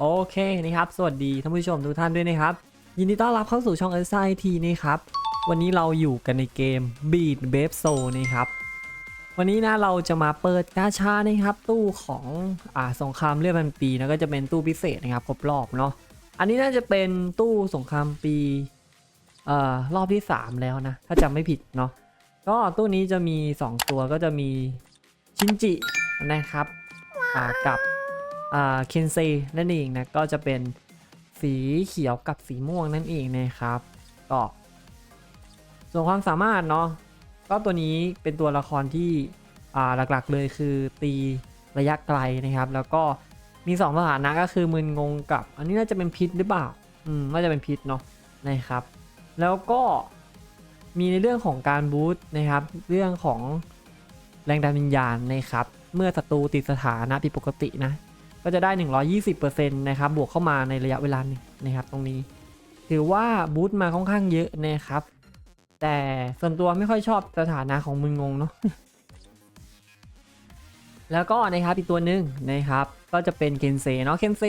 โอเคนะครับ สวัสดีท่านผู้ชมทุกท่านด้วยนะครับ ยินดีต้อนรับเข้าสู่ช่อง s i t นะครับ วันนี้เราอยู่กันในเกม Beat b a b e Soul นะครับ วันนี้นะเราจะมาเปิดกาชานะครับ ตู้ของอ่าสงครามเลือดพันปีนะก็จะเป็นตู้พิเศษนะครับครบรอบเนาะ อันนี้น่าจะเป็นตู้สงครามปีเอ่อรอบที่ 3 แล้วนะ ถ้าจำไม่ผิดเนาะ ก็ตู้นี้จะมี 2 ตัวก็จะมีชินจินะครับ อ่ากับ เคนเซนั่นเองนะก็จะเป็นสีเขียวกับสีม่วงนั่นเองนะครับก็ส่วนความสามารถเนาะก็ตัวนี้เป็นตัวละครที่หลักๆเลยคือตีระยะไกลนะครับ แล้วก็มี2สถานะก็คือมึนงงกับ อันนี้น่าจะเป็นพิษหรือเปล่าอืมน่าจะเป็นพิษเนาะนะครับ แล้วก็มีในเรื่องของการบูสต์นะครับ เรื่องของแรงดันวิญญาณนะครับ เมื่อศัตรูติดสถานะผิดปกตินะ ก็จะได้ 120%นะครับบวกเข้ามาในระยะเวลาหนึ่งนะครับตรงนี้ ถือว่าบูตมาค่อนข้างเยอะนะครับ แต่ส่วนตัวไม่ค่อยชอบสถานะของมึงงงเนาะแล้วก็นะครับอีกตัวหนึ่งนะครับ ก็จะเป็นเคนเซเนาะเคนเซ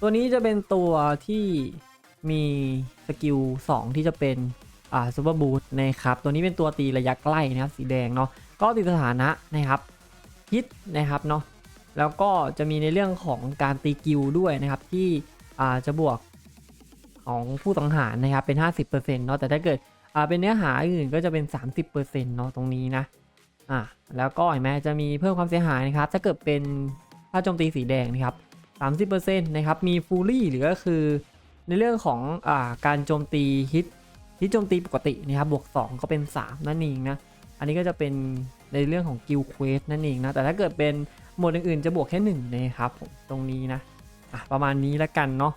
ตัวนี้จะเป็นตัวที่มีสกิล2ที่จะเป็นอ่าซูเปอร์บูทนะครับ ตัวนี้เป็นตัวตีระยะใกล้นะครับสีแดงเนาะก็ติดสถานะนะครับฮิตนะครับเนาะ แล้วก็จะมีในเรื่องของการตีกิลด้วยนะครับ ที่จะบวกของผู้สังหานะครับเป็น 50%เนาะแต่ถ้าเกิดเป็นเนื้อหาอื่นก็จะเป็น 30%เนาะตรงนี้นะอ่าแล้วก็เห็นไหมจะมีเพิ่มความเสียหายนะครับ ถ้าเกิดเป็นถ้าโจมตีสีแดงนะครับ30%นะครับมีฟูลี่หรือก็คือในเรื่องของอาการโจมตีฮิตฮิตโจมตีปกตินะครับบวก 2 ก็เป็น 3 นั่นเองนะ อันนี้ก็จะเป็นในเรื่องของกิลเควสนั่นเองนะ แต่ถ้าเกิดเป็น โหมดอื่นๆจะบวกแค่1นะครับผมตรงนี้นะอะประมาณนี้แล้วกันเนาะ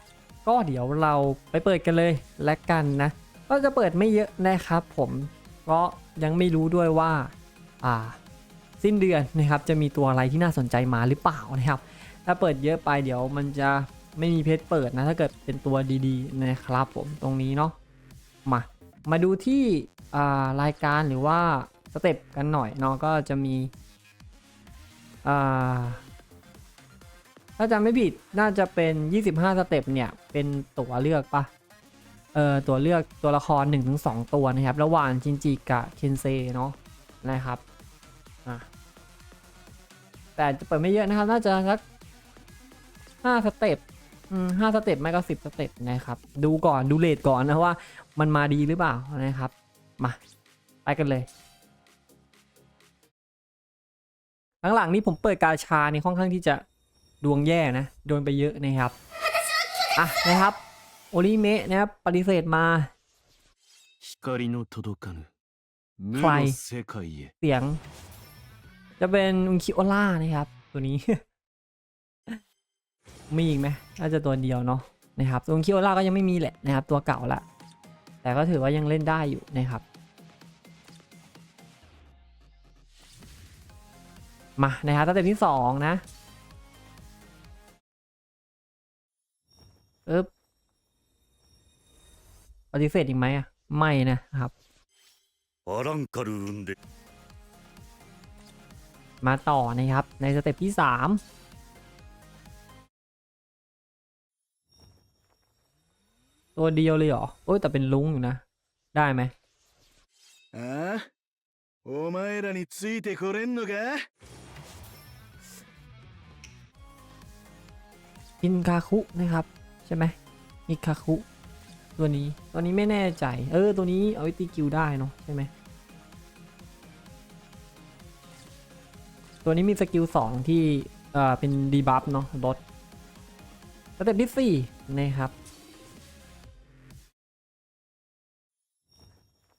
ก็เดี๋ยวเราไปเปิดกันเลยแล้วกันนะ ก็จะเปิดไม่เยอะนะครับผมเพราะยังไม่รู้ด้วยว่าอ่าสิ้นเดือนนะครับจะมีตัวอะไรที่น่าสนใจมาหรือเปล่านะครับ ถ้าเปิดเยอะไปเดี๋ยวมันจะไม่มีเพชรเปิดนะถ้าเกิดเป็นตัวดีๆนะครับผมตรงนี้เนาะมามาดูที่อ่ารายการหรือว่าสเต็ปกันหน่อยเนาะก็จะมี ถ้าจำไม่ผิดน่าจะเป็น 25 สเต็ปเนี่ย เป็นตัวเลือกปะเอ่อตัวเลือกตัวละคร 1-2 ตัวนะครับ ระหว่างจินจิกับเคนเซเนาะนะครับอะแต่จะเปิดไม่เยอะนะครับ น่าจะสักห้าสเต็ปอืมห้าสเต็ปไม่ก็สิบสเต็ปนะครับ ดูก่อนดูเลทก่อนนะว่ามันมาดีหรือเปล่านะครับ มา ไปกันเลย หลังๆนี้ผมเปิดกาชาในค่อนข้างที่จะดวงแย่นะ โดนไปเยอะนะครับ อะนะครับ โอริเมะนะครับปฏิเสธมาใครเสียง จะเป็นอุนคิโอล่านะครับ ตัวนี้ มีอีกไหมน่าจะตัวเดียวเนาะนะครับอุนคิโอล่าก็ยังไม่มีแหละนะครับ ตัวเก่าละแต่ก็ถือว่ายังเล่นได้อยู่นะครับ มานะครับสเต็ปที่สองนะอึ๊บปฏิเสธอีกไหมอ่ะ ไม่นะครับ アランカル産んで มาต่อนะครับ ในสเต็ปที่ 3 ตัวเดียวเลยเหรอ โอ้ยแต่เป็นลุงอยู่นะ ได้ไหม ああお前らについてこれんのか อินคาคุนะครับใช่ไหมอินคาคุตัวนี้ตัวนี้ไม่แน่ใจเออตัวนี้เอาไว้ตีกิวได้เนาะใช่ไหมตัวนี้มีสกิล2ที่เอ่อเป็นดีบัฟเนาะลดสเต็ปที่สี่นะครับ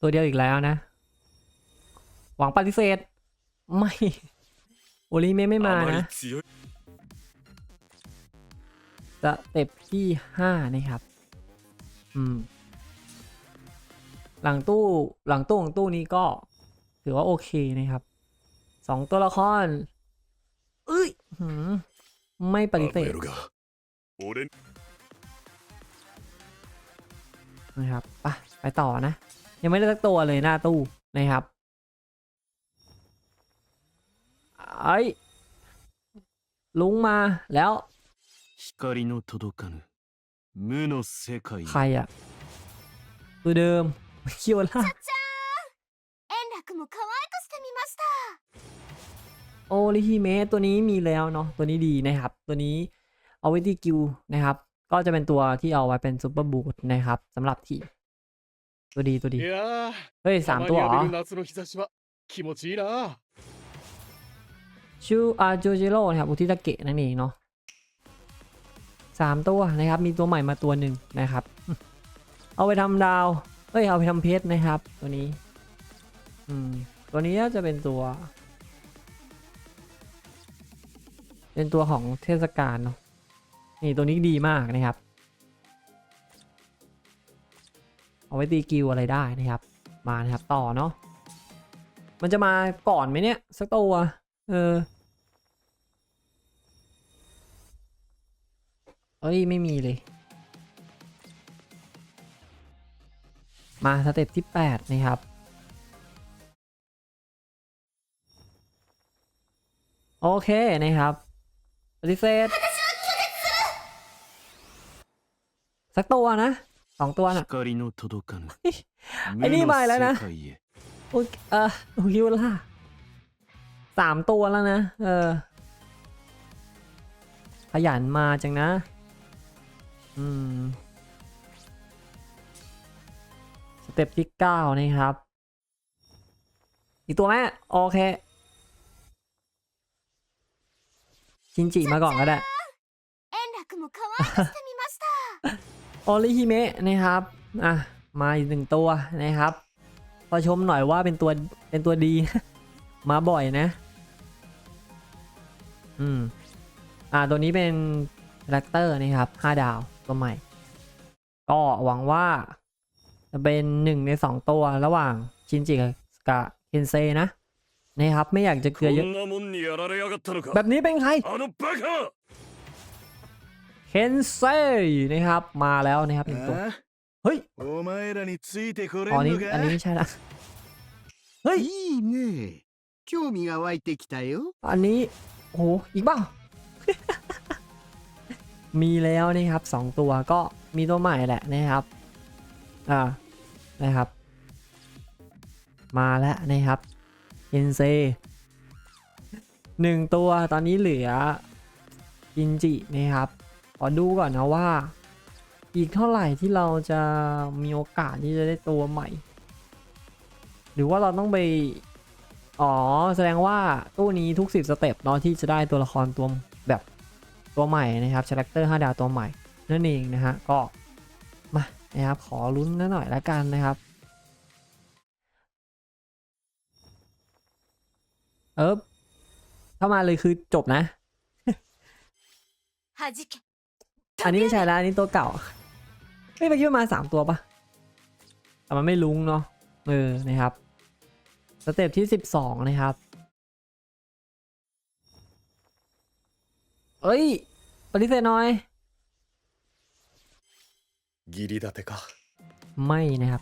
ตัวเดียวอีกแล้วนะ หวังปฏิเสธ ไม่ โอลิเมไม่มานะ สเต็ปที่ 5 นะครับ อืม หลังตู้หลังตู้ของตู้นี้ก็ ถือว่าโอเคนะครับสองตัวละครเอ้ยไม่ปฏิเสธนะครับปะไปต่อนะ ยังไม่ได้สักตัวเลยหน้าตู้นะครับไอ้ลุงมาแล้ว 光の届かぬ無の世界 ใครอะตัวเดิม คิโอล่า 円楽も可愛くしてみました โอริฮิเมะตัวนี้มีแล้วเนาะตัวนี้ดีนะครับ ตัวนี้เอาไว้ที่กิวนะครับ ก็จะเป็นตัวที่เอาไว้เป็นซูเปอร์บูทนะครับสำหรับทีมตัวดีตัวดี いやー เฮ้ยสามตัวเหรอ たまに浴びる夏の日差しは気持ちいいな ชูอาโจจิโร่นะครับอุทิตะเกะนั่นเองเนาะ สามตัวนะครับ มีตัวใหม่มาตัวหนึ่งนะครับ เอาไปทำดาว เอ้ย เอาไปทำเพชรนะครับ ตัวนี้ อืม ตัวนี้น่าจะเป็นตัว เป็นตัวของเทศกาลเนาะ นี่ตัวนี้ดีมากนะครับ เอาไว้ตีกิวอะไรได้นะครับ มานะครับต่อเนาะ มันจะมาก่อนไหมเนี่ยสักตัว เออ เอ้ย ไม่มีเลย มาสเต็ปที่ 8 นะครับ โอเคนะครับปฏิเสธสักตัวนะสองตัวนะไอ้นี่มาแล้วนะโอเออโอคิวล่าสามตัวแล้วนะ เออ ขยันมาจังนะ สเต็ปที่เก้านี่ครับ อีกตัวแม่โอเค ชินจิมาก่อนก็ได้โอริฮิเมะนะครับ อะ มาอีกหนึ่งตัวนะครับพอชมหน่อยว่าเป็นตัวเป็นตัวดี มาบ่อยนะ อืม อ่าตัวนี้เป็นแรคเตอร์นะครับ 5 ดาว ตัวใหม่ ก็หวังว่า จะเป็นหนึ่งในสองตัวระหว่างชินจิกับเคนเซนะนะครับไม่อยากจะเกลือเยอะแบบนี้เป็นใครเคนเซนะครับมาแล้วนะครับหนึ่งตัวเฮ้ยอันนี้อันนี้ไม่ใช่ละเฮ้ยอันนี้โอ้อีกบ้าง มีแล้วนะครับสองตัวก็มีตัวใหม่แหละนะครับอ่านะครับ มาแล้วนะครับเอนเซหนึ่งตัวตอนนี้เหลืออินจินะครับขอดูก่อนนะว่า อีกเท่าไหร่ที่เราจะมีโอกาสที่จะได้ตัวใหม่ หรือว่าเราต้องไป อ๋อ แสดงว่าตู้นี้ทุก 10 สเต็ปเนาะที่จะได้ตัวละครตัว ตัวใหม่นะครับชาแรคเตอร์5ดาวตัวใหม่นั่นเองนะฮะก็มานะครับขอลุ้นนหน่อยละกันนะครับเออถ้ามาเลยคือจบนะ弾けอันนี้ไม่ใช่แล้วอันนี้ตัวเก่า ไม่ไปคิดว่ามาสามตัวปะแต่มันไม่ลุ้งเนาะเออนะครับ สเต็ปที่สิบสองนะครับ เอ้ย ปฏิเสธหน่อย 義理立てか ไม่นะครับ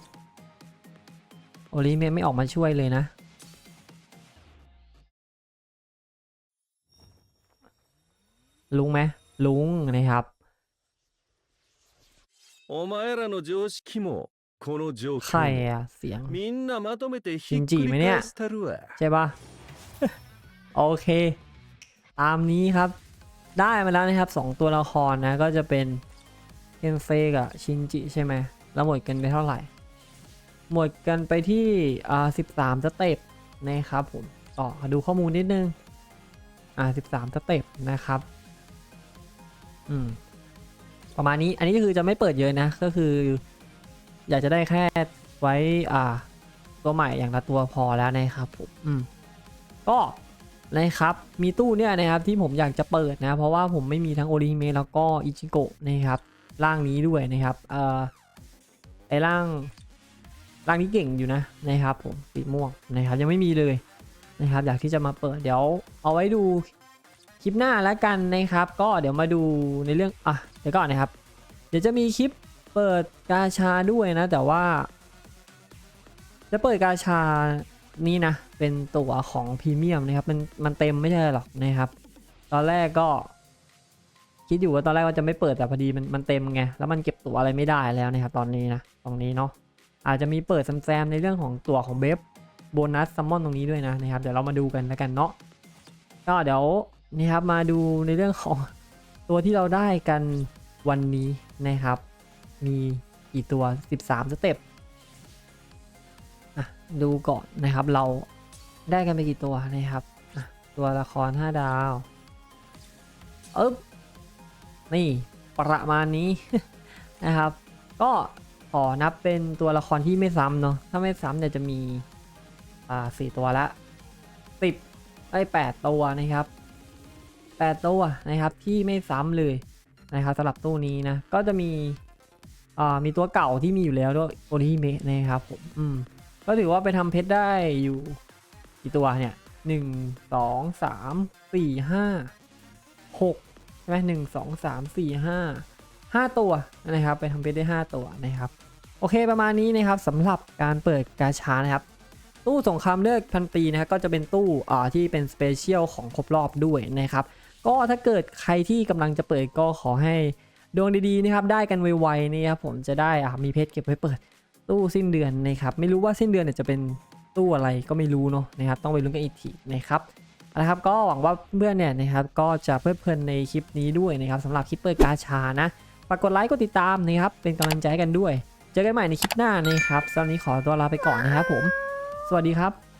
โอลิเมะไม่ออกมาช่วยเลยนะ ลุงไหมลุงนะครับ お前らの常識もこの状 ใคร 況も อะเสียง みんなまとめてひっ信じくりไหมเนี่ย 返したるわ ใช่ปะ โอเค ตามนี้ครับ ได้มาแล้วนะครับสองตัวละครนะก็จะเป็นเคนเซกับชินจิใช่ไหมแล้วหมดกันไปเท่าไหร่ หมดกันไปที่อ่าสิบสามสเต็ปนะครับผมก็ขอดูข้อมูลนิดนึงอ่าสิบสามสเต็ปนะครับอืมประมาณนี้อันนี้ก็คือจะไม่เปิดเยอะนะ ก็คือ อยากจะได้แค่ไว้อ่า ตัวใหม่อย่างละตัวพอแล้วนะครับผมอืมก็ นะครับ มีตู้เนี่ยนะครับที่ผมอยากจะเปิดนะ เพราะว่าผมไม่มีทั้งโอริเมะแล้วก็อิจิโกะนะครับ ร่างนี้ด้วยนะครับ เอ่อ ไอร่าง ร่างนี้เก่งอยู่นะนะครับผมสีม่วงนะครับยังไม่มีเลยนะครับ อยากที่จะมาเปิดเดี๋ยวเอาไว้ดูคลิปหน้าแล้วกันนะครับ ก็เดี๋ยวมาดูในเรื่องอะเดี๋ยวก่อนนะครับ เดี๋ยวจะมีคลิปเปิดกาชาด้วยนะ แต่ว่า จะเปิดกาชา นี่นะ เป็นตั๋วของพรีเมียมนะครับ มันมันเต็มไม่ใช่หรอกนะครับ ตอนแรกก็คิดอยู่ว่าตอนแรกว่าจะไม่เปิดแต่พอดีมันมันเต็มไง แล้วมันเก็บตั๋วอะไรไม่ได้แล้วนะครับตอนนี้นะ ตรงนี้เนาะ อาจจะมีเปิดแซมๆในเรื่องของตั๋วของเบฟโบนัสซัมมอนตรงนี้ด้วยนะนะครับ เดี๋ยวเรามาดูกันแล้วกันเนาะ ก็เดี๋ยวนี่ครับมาดูในเรื่องของตัวที่เราได้กันวันนี้นะครับ มีกี่ตัว 13 สเต็ป ดูก่อนนะครับ เราได้กันไปกี่ตัวนะครับ ตัวละคร 5 ดาวเอ๊บนี่ประมาณนี้นะครับ ก็ขอนับเป็นตัวละครที่ไม่ซ้ำเนาะถ้าไม่ซ้ำเนี่ยจะมีอ่าสี่ตัวละสิบไอ้แปดตัวนะครับแปดตัวนะครับที่ไม่ซ้ำเลยนะครับสำหรับตู้นี้นะก็จะมีอ่ามีตัวเก่าที่มีอยู่แล้วด้วยโอริเมะนะครับผมอืม ก็ถือว่าไปทำเพชรได้อยู่กี่ตัวเนี่ยหนึ่งสองสามสี่ห้าหกใช่ไหมหนึ่งสองสามสี่ห้าห้าตัวนะครับไปทำเพชรได้ห้าตัวนะครับ โอเคประมาณนี้นะครับสำหรับการเปิดกาชานะครับตู้สงครามเลือกพันปีนะครับก็จะเป็นตู้อ่าที่เป็นสเปเชียลของครบรอบด้วยนะครับก็ถ้าเกิดใครที่กำลังจะเปิดก็ขอให้ดวงดีๆนะครับได้กันไวๆนะครับผมจะได้อ่ามีเพชรเก็บไว้เปิด ตู้สิ้นเดือนนะครับไม่รู้ว่าสิ้นเดือนเนี่ยจะเป็นตู้อะไรก็ไม่รู้เนาะนะครับต้องไปลุ้นกันอีกทีนะครับเอาละครับก็หวังว่าเพื่อนเนี่ยนะครับก็จะเพลิดเพลินในคลิปนี้ด้วยนะครับสำหรับคลิปเปิดกาชานะฝากกดไลค์กดติดตามนะครับเป็นกำลังใจให้กันด้วย เจอกันใหม่ในคลิปหน้านะครับสำหรับวันนี้ขอตัวลาไปก่อนนะครับผม สวัสดีครับ